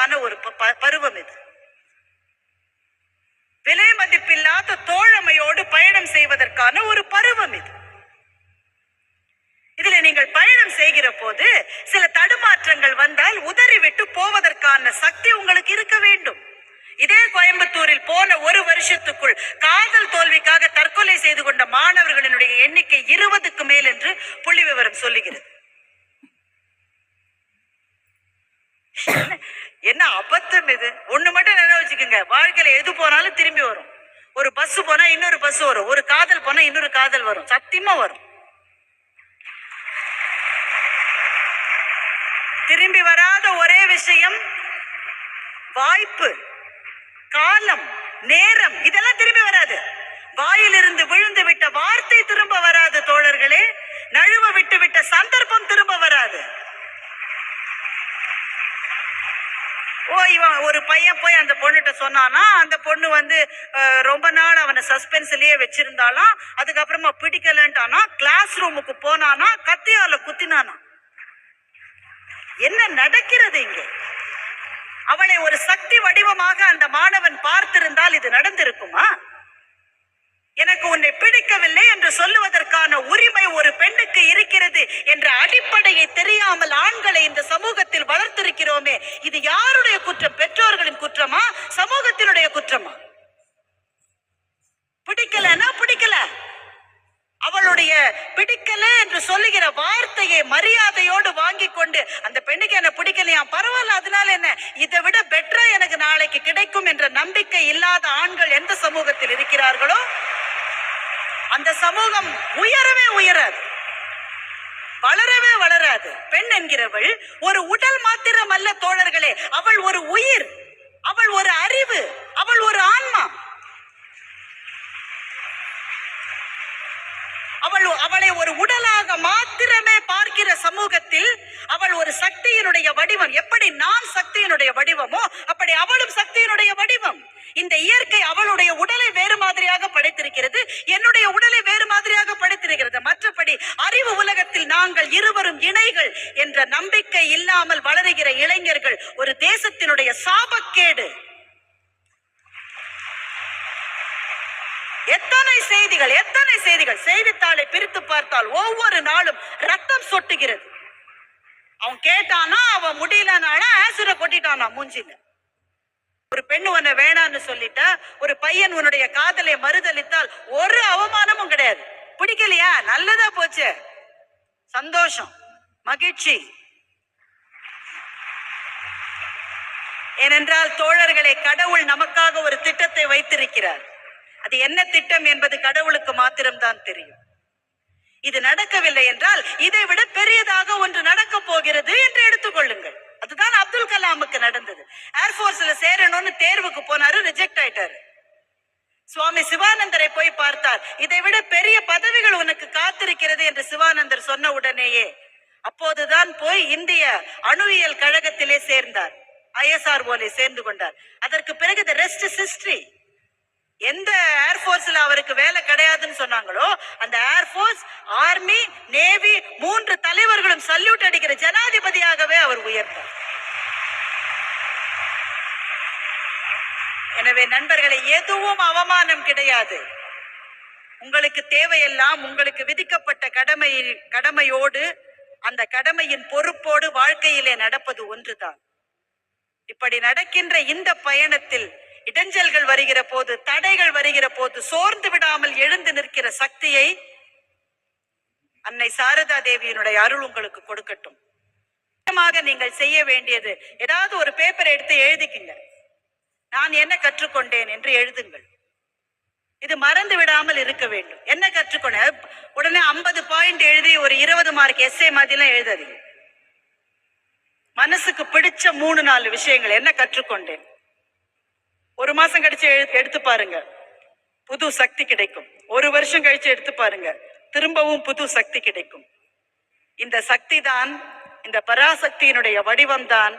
செய்வதற்கான ஒரு பருவம் இது. விலை மதிப்பில்லாத தோழமையோடு பயணம் செய்வதற்கான ஒரு பருவம் இது. இதுல நீங்கள் பயணம் செய்கிற போது சில தடுமாற்றங்கள் வந்தால் உதறிவிட்டு போவதற்கான சக்தி உங்களுக்கு இருக்க வேண்டும். இதே கோயம்புத்தூரில் போன ஒரு வருஷத்துக்குள் காதல் தோல்விக்காக தற்கொலை செய்து கொண்ட மாணவர்களினுடைய எண்ணிக்கை இருபதுக்கு மேல் என்று புள்ளி விவரம் சொல்லுகிறது என்ன அபத்தம் இது ஒண்ணு மட்டும் நினைவு வச்சுக்கோங்க. வாழ்க்கையில எது போனாலும் திரும்பி வரும். ஒரு பஸ் போனா இன்னொரு பஸ் வரும். ஒரு காதல் போனா இன்னொரு காதல் வரும். சத்தியமா வரும். திரும்பி வராத ஒரே விஷயம் வாய்ப்பு காலம் நேரம். இதெல்லாம் திரும்பி வராது. வாயிலிருந்து விழுந்து விட்ட வார்த்தை திரும்ப வராது தோழர்களே. நழுவ விட்டு விட்ட சந்தர்ப்பம் திரும்ப வராது ஓ இவன் ஒரு பையன் போய் அந்த பொண்ணுகிட்ட சொன்னானா அந்த பொண்ணு வந்து ரொம்ப நாள் அவனை சஸ்பென்ஸ்லயே வச்சிருந்தாலாம் அதுக்கப்புறமா பிடிக்கலன்ட்டானா கிளாஸ் ரூமுக்கு போனானா கத்தியால குத்தினானா. என்ன நடக்கிறது இங்கே? அவளை ஒரு சக்தி வடிவமாக அந்த மாணவன் பார்த்திருந்தால் இது நடந்திருக்குமா? எனக்கு உன்னை பிடிக்கவில்லை என்று சொல்லுவதற்கான உரிமை ஒரு பெண்ணுக்கு இருக்கிறது என்ற அடிப்படையை தெரியாமல் ஆண்களை இந்த சமூகத்தில் வளர்த்திருக்கிறோமே இது யாருடைய குற்றம்? பெற்றோர்களின் குற்றமா? சமூகத்தினுடைய குற்றமா? பிடிக்கலன்னா பிடிக்கல. அவளுடைய பிடிக்கல என்று சொல்லுகிற வார்த்தையை மரியாதையோடு வாங்கி கொண்டு அந்த பெண்ணுக்கு என்ன பிடிக்கலையா? பரவாயில்ல அதனால என்ன? இதை விட பெட்டரா எனக்கு நாளைக்கு கிடைக்கும் என்ற நம்பிக்கை இல்லாத ஆண்கள் எந்த சமூகத்தில் இருக்கிறார்களோ அந்த சமூகம் உயர் வளரவே வளராது. பெண் என்கிறவள் ஒரு உடல் மாத்திரம் அல்ல தோழர்களே அவள் ஒரு உயிர் அவள் ஒரு அறிவு அவள் ஒரு ஆன்மா அவளை ஒரு உடலாக மாத்திரமே பார்க்கிற சமூகத்தில் அவள் ஒரு சக்தியினுடைய வடிவம். எப்படி நான் சக்தியினுடைய வடிவமோ அப்படி அவளும் சக்தியினுடைய வடிவம். இந்த இயற்கை அவளுடைய உடலை வேறு மாதிரியாக படைத்திருக்கிறது என்னுடைய உடலை வேறு மாதிரியாக படைத்திருக்கிறது. மற்றபடி அறிவு உலகத்தில் நாங்கள் இருவரும் இணைகள் என்ற நம்பிக்கை இல்லாமல் வளருகிற இளைஞர்கள் ஒரு தேசத்தினுடைய சாபக்கேடு. எத்தனை செய்திகள் எத்தனை செய்திகள்? செய்தித்தாளை பிரித்து பார்த்தால் ஒவ்வொரு நாளும் ரத்தம் சொட்டுகிறது. அவன் கேட்டானா அவன் முடியலனால ஆசுரை கொட்டிட்டானா மூஞ்சில ஒரு பெண் உன்னை வேணான்னு சொல்லிட்டா ஒரு பையன் உன்னுடைய காதலை மறுதளித்தால் ஒரு அவமானமும் கிடையாது. பிடிக்கலையா? நல்லதா போச்சு. சந்தோஷம் மகிழ்ச்சி. ஏனென்றால் தோழர்களை கடவுள் நமக்காக ஒரு திட்டத்தை வைத்திருக்கிறார். அது என்ன திட்டம் என்பது கடவுளுக்கு மாத்திரம்தான் தெரியும். இது நடக்கவில்லை என்றால் இதை விட பெரியதாக ஒன்று நடக்க போகிறது என்று எடுத்துக்கொள்ளுங்கள் அதுதான் அப்துல் கலாமுக்கு நடந்தது. ஏர்போர்ஸ்ல சேரணும்னு தேர்வுக்கு போனாரு ரிஜெக்ட் ஆயிட்டாரு. சுவாமி சிவானந்தரை போய் பார்த்தார். இதை விட பெரிய பதவிகள் உனக்கு காத்திருக்கிறது என்று சிவானந்தர் சொன்ன உடனேயே அப்போதுதான் போய் இந்திய அணுவியல் கழகத்திலே சேர்ந்தார். ஐஎஸ்ஆர் போலே சேர்ந்து கொண்டார். அதற்கு பிறகு ரெஸ்ட் ஹிஸ்டரி எந்த ஏர்போர்ஸ்ல அவருக்கு வேலை கிடையாதுன்னு சொன்னாங்களோ அந்த ஏர்போர்ஸ் ஆர்மி நேவி மூன்று தலைவர்களும் சல்யூட் அடிக்கிற ஜனாதிபதியாகவே அவர் உயர்ந்தார். எனவே நண்பர்களை எதுவும் அவமானம் கிடையாது. உங்களுக்கு தேவையெல்லாம் உங்களுக்கு விதிக்கப்பட்ட கடமையில் கடமையோடு அந்த கடமையின் பொறுப்போடு வாழ்க்கையிலே நடப்பது ஒன்றுதான். இப்படி நடக்கின்ற இந்த பயணத்தில் இடைஞ்சல்கள் வருகிற போது தடைகள் வருகிற போது சோர்ந்து விடாமல் எழுந்து நிற்கிற சக்தியை அன்னை சாரதா தேவியினுடைய அருள் உங்களுக்கு கொடுக்கட்டும். முக்கியமாக நீங்கள் செய்ய வேண்டியது ஏதாவது ஒரு பேப்பரை எடுத்து எழுதிக்குங்க. நான் என்ன கற்றுக்கொண்டேன் என்று எழுதுங்கள். இது மறந்து விடாமல் இருக்க வேண்டும். என்ன கற்றுக்கொண்ட உடனே ஐம்பது பாயிண்ட் எழுதி ஒரு இருபது மார்க் எஸ்ஏ மாதிரிலாம் எழுதாதீங்க. மனசுக்கு பிடிச்ச மூணு நாலு விஷயங்கள். என்ன கற்றுக்கொண்டேன்? ஒரு மாசம் கழிச்சு எடுத்து பாருங்க. புது சக்தி கிடைக்கும். ஒரு வருஷம் கழிச்சு எடுத்து பாருங்க. திரும்பவும் புது சக்தி கிடைக்கும். இந்த சக்தி தான் இந்த பராசக்தியினுடைய வடிவம் தான்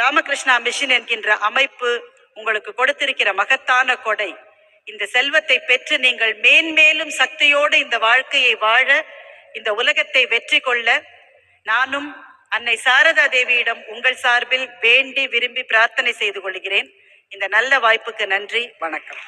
ராமகிருஷ்ணா மிஷின் என்கின்ற அமைப்பு உங்களுக்கு கொடுத்திருக்கிற மகத்தான கொடை. இந்த செல்வத்தை பெற்று நீங்கள் மேன்மேலும் சக்தியோடு இந்த வாழ்க்கையை வாழ இந்த உலகத்தை வெற்றி கொள்ள நானும் அன்னை சாரதா தேவியிடம் உங்கள் சார்பில் வேண்டி விரும்பி பிரார்த்தனை செய்து கொள்கிறேன். இந்த நல்ல வாய்ப்புக்கு நன்றி வணக்கம்.